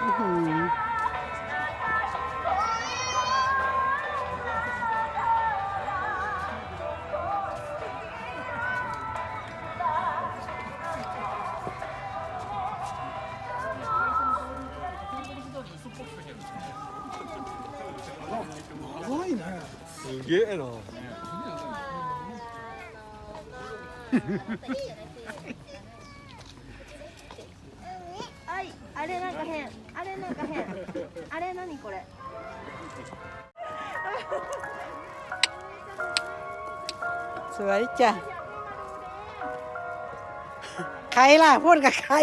อื้อหือ 長いねすげえな。はい、あ れなんか変。あれなんか変。あれ何これ。 สวยจ้ะ ใครล่ะ พูดกับใคร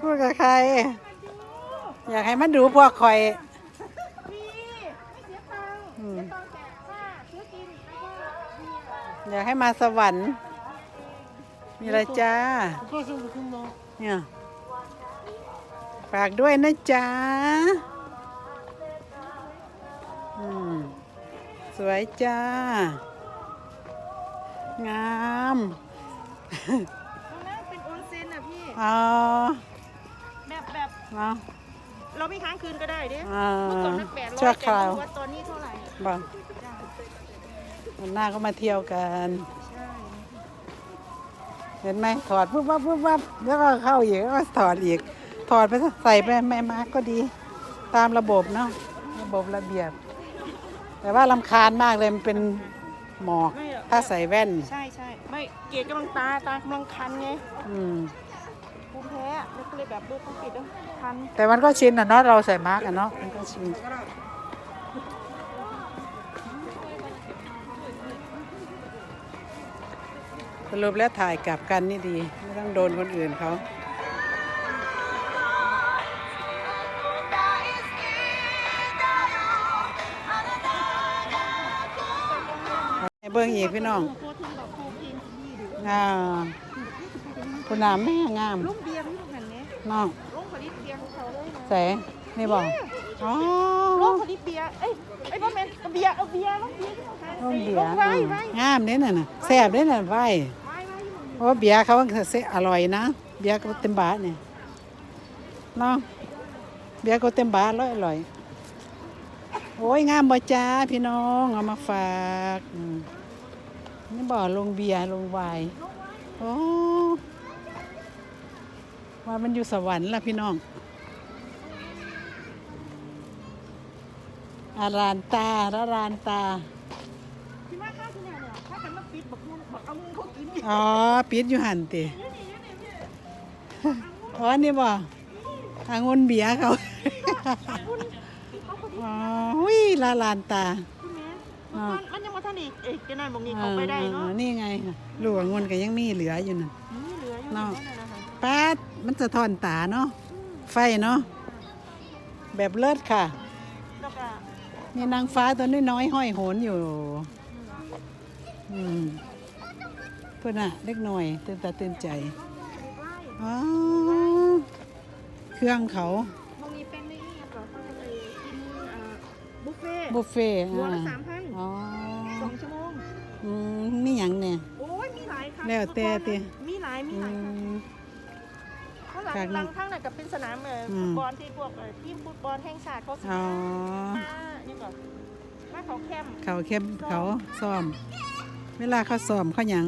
พูดกับใคร อยากให้มันดูพวกคอย พี่ไม่เสียตังค์ อืม เสียตังค์แต่ค่าซื้อกินแล้วก็มี อยากให้มาสวรรค์ มีอะไรจ้า お母さんも来んの เนี่ย ฝากด้วยนะจ๊ะอืมสวยจ้า งามตรงนั้นเป็นออนเซ็นอะพี่อ๋อแบบแบบเนาะเราไม่ค้างคืนก็ได้ดิอ่าเมื่อก่อนนักแปดร้อยชั่วคราวแต่ไม่รู้ว่าตอนนี้เท่าไหร่บอกวันหน้าก็มาเที่ยวกันใช่เห็นไหมถอดปุ๊บวับปุ๊บวับแล้วก็เข้าอีกแล้วก็ถอดอีก ถอดไปซะใส่ไปแม่มาร์กก็ดี ตามระบบเนาะระบบระเบียบ แต่ว่าลำคาญมากเลยมันเป็นหมอก ไม่หรอก ถ้าใส่แว่น ใช่ใช่ไม่เกลียดกำลังตาตากำลังคันไงอืม ภูมิแพ้แล้วก็เลยแบบเบิร์ต้องปิดแล้วคันแต่มันก็ชินอะเนาะเราใส่มาร์กอะเนาะมันก็ชินสรุปแล้วถ่ายกลับกันนี่ดี ไม่ต้องโดนคนอื่นเขา เบิ่งอีกพี่น้องโคตรแบบโคตรเองดีดูอ่าคุณน้ำแม่งามลูกเบียร์พี่ลูกหันเนี้ยน้องลูกผลิตเบียร์ของเขาเลยนะแสนี่บอกอ๋อลูกผลิตเบียร์เอ้ยไอ้พ่อแม่เบียร์เอาเบียร์ลูกเบียร์ที่เขาขายร่มเบียลูร์กไว้ไว้งามเด้น่ะนะแซ่บเด้น่ะไว้ไว้ไว้อยู่เพราะว่าเบียร์เขาเสอร่อยนะเบียร์ก็เต็มบาทเนี่ยเนาะเบียร์ก็เต็มบาทอร่อยอร่อย โอ้ยงามบ่จ้าพี่น้องเอามาฝากนี่บ่ลงเบียร์ลงไวน์โอ้ว่ามันอยู่สวรรค์ละพี่น้อง อารานตาระรานตาที่ว่าข้าวที่ไหนเนี่ยถ้ากันมาปิดบักมุนบักเอามุงเขากินอ๋อปิดอยู่หันติอ๋อนี่บ่ทางนเบียร์เขา อ๋อหุ้ยลาลานตามั นมันยังมาท่านอีกเอ้ยจะนั่นบอกนี่เขาไปได้เนาะออนี่ไงลูกองุ่นก็ยังมีเหลืออยู่นั่นนี่เหลืออยู่เนาะ นั่นน่ะนะคะป้าดมันสะท้อนตาเนาะไฟเนาะแบบเลิศค่ะ แล้วก็มีนางฟ้าตัวน้อยๆห้อยโหนอยู่ อืมเพื่อนน่ะเล็กหน่อยตื่นตาตื่นใจ อ๋อเครื่องเขา บุฟเฟ่ต์บุฟเฟ่ต์หัวละอ่าสามพันอ๋อสองชั่วโมง อืมมีหยังเนี่ย โอ้ย มีหลายค่ะแล้วแต่ติ มีหลาย มีอืหลายค่ะมข้างหลังจากนั้นหลังข้างไหนกับเป็นสนามเอ่ออม ฟุตบอลที่พวกเอ่อทีมฟุตบอลแห่งชาติเขาสอ๋อ มานี่ก่อนมาเขาแคมป์เขาเข้มเขาซ้อม เวลาเขาซ้อมเขาหยัง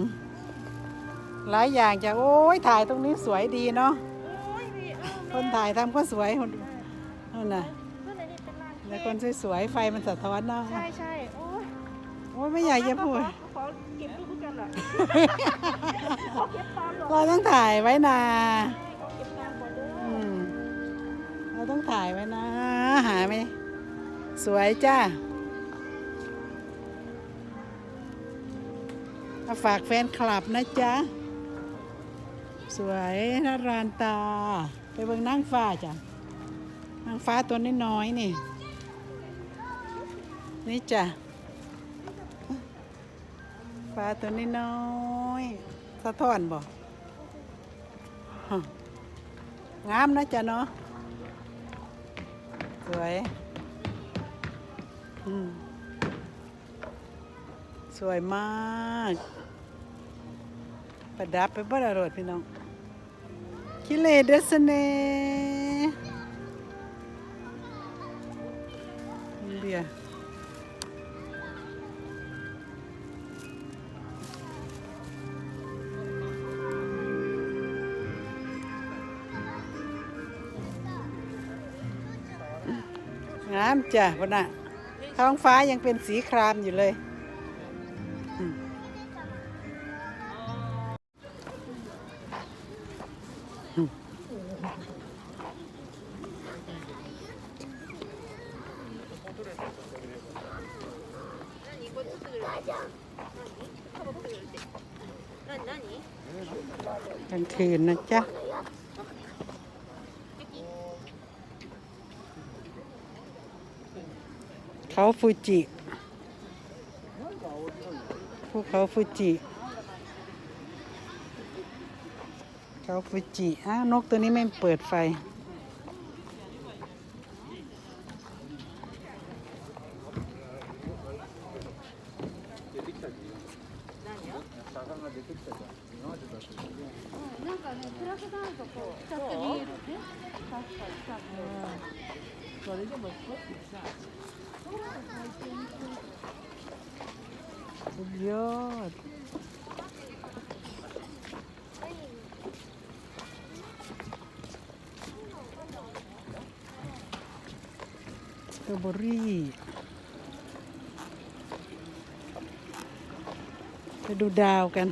หลายอย่างจะโอ้ยถ่ายตรงนี้สวยดีเนาะโอ้ยพี่เออคนถ่ายทำก็สวยคนนั่นน่ะ แต่คนสวยๆไฟมันสะท้อนเนาะใช่ใช่โอ้ยโอ้ยไม่อยากจะพูดขอขอเก็บรูปกันเหรอขอเก็บตามเหรอเราต้องถ่ายไว้นาขอเก็บงานก่อนเด้อือมเราต้องถ่ายไว้นะ หาไหมสวยจ้ามาฝากแฟนคลับนะจ๊ะ สวยน่ารานตา ไปเบิ่งนางฟ้าจ้ะนางฟ้าตัวน้อยๆนี่ นี่จ้ะปลาตัวน้อยสะท้อนบ่งามนะจ๊ะเนาะสวยสวยมาก ประดับไปบ้านรถพี่น้องคิเลเดสเน่เดีย งามจ้ะพนน่ะท้องฟ้ายังเป็นสีครามอยู่เลย กลางคืนนะจ๊ะ เขาฟูจิภูเขาฟูจิ เขาฟูจิอ้าวนกตัวนี้ไม่เปิดไฟ なんかね、プラスダウンとこう、使って見えるね。確かに、確かに。 Що, йдемо Блядь. Strawberry. ไปดูดาวกัน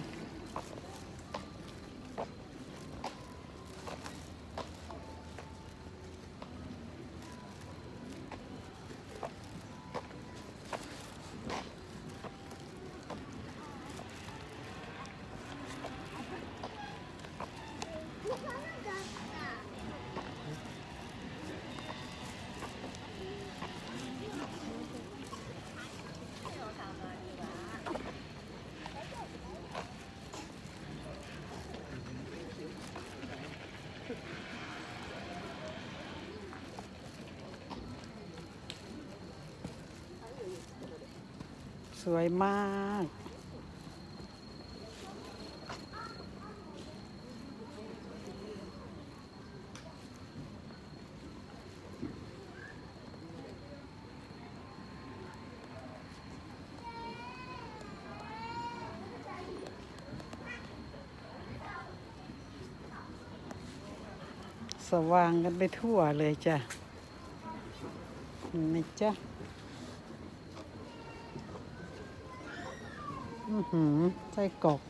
สวยมาก สว่างกันไปทั่วเลยจ้ะนี่จ้ะ อือหือไส้กรอก